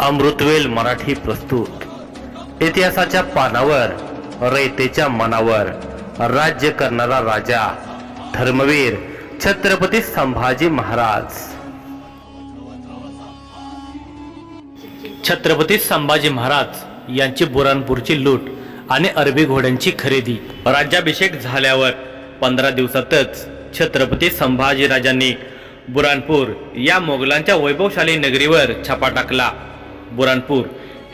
अमृतवेल मराठी प्रस्तुत. इतिहासाच्या पानावर रयतेच्या मनावर राज्य करणारा राजा धर्मवीर छत्रपती संभाजी महाराज. छत्रपती संभाजी महाराज यांची बुरानपूरची लूट आणि अरबी घोड्यांची खरेदी. राज्याभिषेक झाल्यावर पंधरा दिवसातच छत्रपती संभाजीराजांनी बुरानपूर या मोगलांच्या वैभवशाली नगरीवर छापा टाकला. बुरानपूर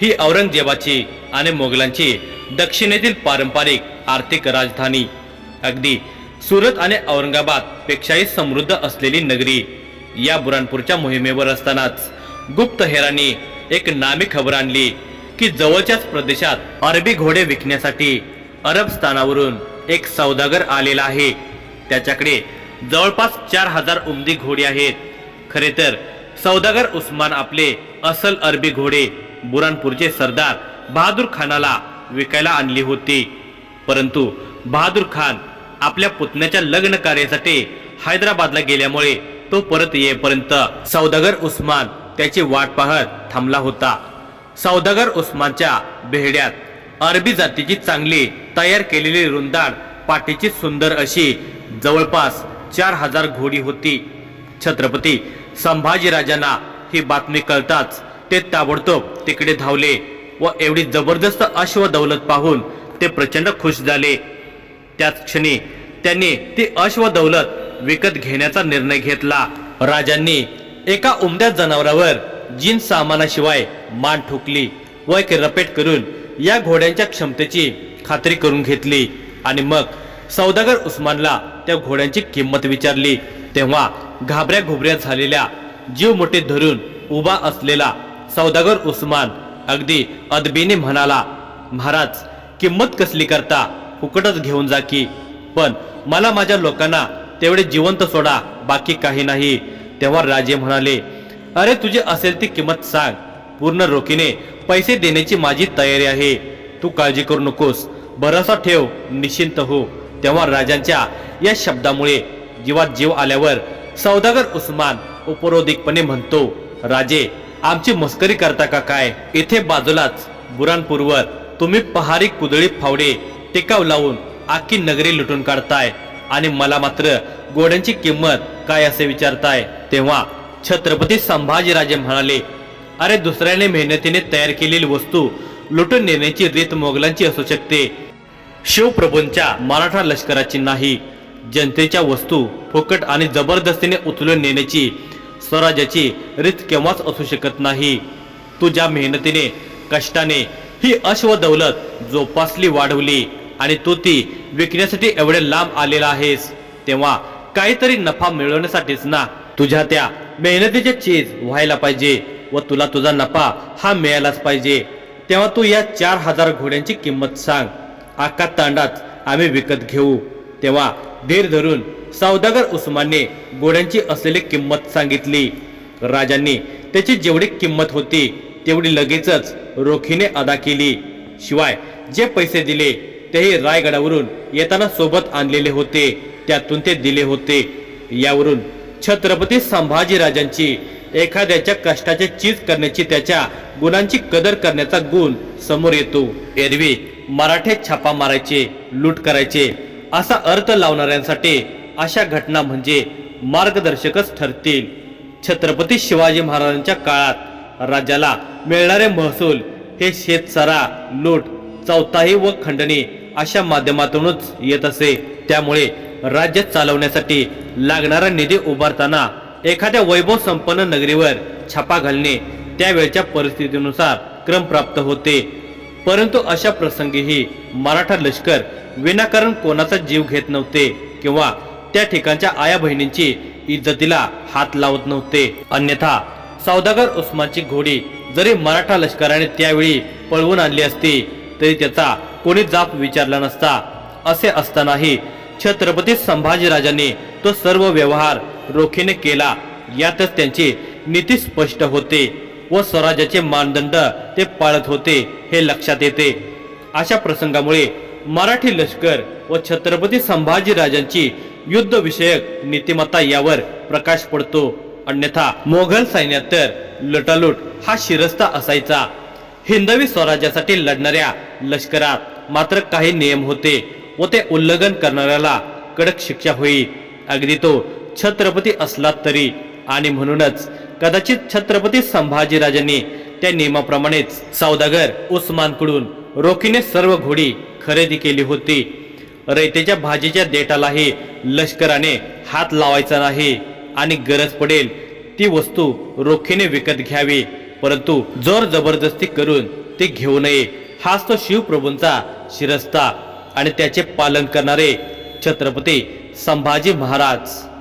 ही औरंगजेबाची आणि मोगलांची दक्षिणेतील पारंपरिक आर्थिक राजधानी. अगदी सुरत आणि औरंगाबाद पेक्षाही समृद्ध असलेली नगरी या बुरानपूरच्या मोहिमेवर असतानाच गुप्तहेरांनी एक नामी खबर आणली की जवळच्याच प्रदेशात अरबी घोडे विकण्यासाठी अरब स्थानावरून एक सौदागर आलेला आहे. त्याच्याकडे जवळपास चार हजार उमदी घोडे आहेत. खरे तर सौदागर उस्मान आपले असल अरबी घोडे बुरानपूरचे सरदार बहादूर खानाला विकायला आणली होती. परंतु बहादूर खान आपल्या पुतण्याच्या लग्न कार्यासाठी हैदराबादला गेल्यामुळे तो परत येईपर्यंत सौदागर उस्मान त्याची वाट पाहत थांबला होता. सौदागर उस्मानच्या बेहड्यात अरबी जातीची चांगली तयार केलेली रुंदाड पाठीची सुंदर अशी जवळपास चार हजार घोडी होती. छत्रपती संभाजीराजांना ही बातमी कळताच ते ताबडतोब तिकडे धावले व एवढी जबरदस्त अश्व दौलत पाहून ते प्रचंड खुश झाले. त्याच क्षणी त्यांनी ती अश्व दौलत विकत घेण्याचा निर्णय घेतला. राजांनी एका उमद्या जनावरावर जीन सामानाशिवाय मान ठोकली व एक रपेट करून या घोड्यांच्या क्षमतेची खात्री करून घेतली आणि मग सौदागर उस्मानला त्या घोड्यांची किंमत विचारली. तेव्हा घाबऱ्या घुबऱ्या झालेल्या जीव मोठे धरून उभा असलेला सौदागर उस्मान अगदी अदबीने म्हणाला महाराज किंमत कसली करता? फुकटच घेऊन जा की. पण मला माझ्या लोकांना तेवढे जिवंत सोडा बाकी काही नाही. तेव्हा राजे म्हणाले अरे तुझी असेल ती किंमत सांग. पूर्ण रोखीने पैसे देण्याची माझी तयारी आहे. तू काळजी करू नकोस. भरोसा ठेव निश्चिंत हो. तेव्हा राजांच्या या शब्दामुळे जीवात जीव आल्यावर सौदागर उस्मान उपरोधिकपणे म्हणतो राजे आमची मस्करी करता का काय? इथे बाजूलाच बुरानपूरवर तुम्ही पहारी कुदळी फावडे टिकाव लावून आखी नगरी लुटून काढताय. आणि मला मात्र घोड्यांची किंमत काय असे विचारताय? तेव्हा छत्रपती संभाजीराजे म्हणाले अरे दुसऱ्याने मेहनतीने तयार केलेली वस्तू लुटून नेण्याची रीत मोगलांची असू शकते. शिवप्रभूंच्या मराठा लष्कराची नाही. जनतेच्या वस्तू फुकट आणि जबरदस्तीने उचलून नेण्याची स्वराज्याची रीत केव्हाच असू शकत नाही. तू ज्या मेहनतीने कष्टाने ही अश्व दौलत जोपासली वाढवली आणि तू ती विकण्यासाठी एवढे लांब आलेला आहेस. तेव्हा काहीतरी नफा मिळवण्यासाठीच ना तुझ्या त्या मेहनतीचे चीज व्हायला पाहिजे व तुला तुझा नफा हा मिळायलाच पाहिजे. तेव्हा तू या चार हजार घोड्यांची किंमत सांग. आका तांडाच आम्ही विकत घेऊ. तेव्हा धीर धरून सौदागर उस्मानने घोड्यांची असलेली किंमत सांगितली. राजांनी त्याची जेवढी किंमत होती तेवढी लगेचच रोखीने अदा केली. शिवाय जे पैसे दिले तेही रायगडावरून येताना सोबत आणलेले होते त्यातून ते दिले होते. यावरून छत्रपती संभाजीराजांची एखाद्याच्या कष्टाचे चीज करण्याची त्याच्या गुणांची कदर करण्याचा गुण समोर येतो. एरवी मराठे छापा मारायचे लूट करायचे असा अर्थ लावणाऱ्यांसाठी अशा घटना म्हणजे मार्गदर्शकच ठरतील. छत्रपती शिवाजी महाराजांच्या काळात राज्याला मिळणारे महसूल हे शेतसारा लूट चौथाही व खंडणी अशा माध्यमातूनच येत असे. त्यामुळे राज्य चालवण्यासाठी लागणारा निधी उभारताना एखाद्या वैभव संपन्न नगरीवर छापा घालणे त्यावेळच्या परिस्थितीनुसार क्रम प्राप्त होते. परंतु अशा प्रसंगीही मराठा लष्कर विनाकारण कोणाचा जीव घेत नव्हते किंवा त्या ठिकाणच्या आया बहिणींची इज्जतीला हात लावत नव्हते. अन्यथा सौदागर उस्मानची घोडी जरी मराठा लष्कराने त्यावेळी पळवून आणली असती तरी त्याचा कोणी जाप विचारला नसता. असे असतानाही छत्रपती संभाजीराजांनी तो सर्व व्यवहार रोखीने केला. यातच त्यांची नीती स्पष्ट होते व स्वराज्याचे मानदंड ते पाळत होते हे लक्षात येते. अशा प्रसंगामुळे मराठी लष्कर व छत्रपती संभाजीराजांची युद्धविषयक नीतिमत्ता यावर प्रकाश पडतो. अन्यथा मोगल सैन्यात तर लुटालूट हा शिरस्ता असायचा. हिंदवी स्वराज्यासाठी लढणाऱ्या लष्करात मात्र काही नियम होते व ते उल्लंघन करणाऱ्याला कडक शिक्षा होई. अगदी तो छत्रपती असला तरी आणि म्हणूनच कदाचित छत्रपती संभाजीराजांनी त्या नियमाप्रमाणेच सौदागर उस्मानकडून रोखीने सर्व घोडी खरेदी केली होती. रयतेच्या भाजीच्या देठालाही लष्कराने हात लावायचा नाही आणि गरज पडेल ती वस्तू रोखीने विकत घ्यावी. परंतु जोर जबरदस्ती करून ती घेऊ नये. हाच तो शिवप्रभूंचा शिरस्ता आणि त्याचे पालन करणारे छत्रपती संभाजी महाराज.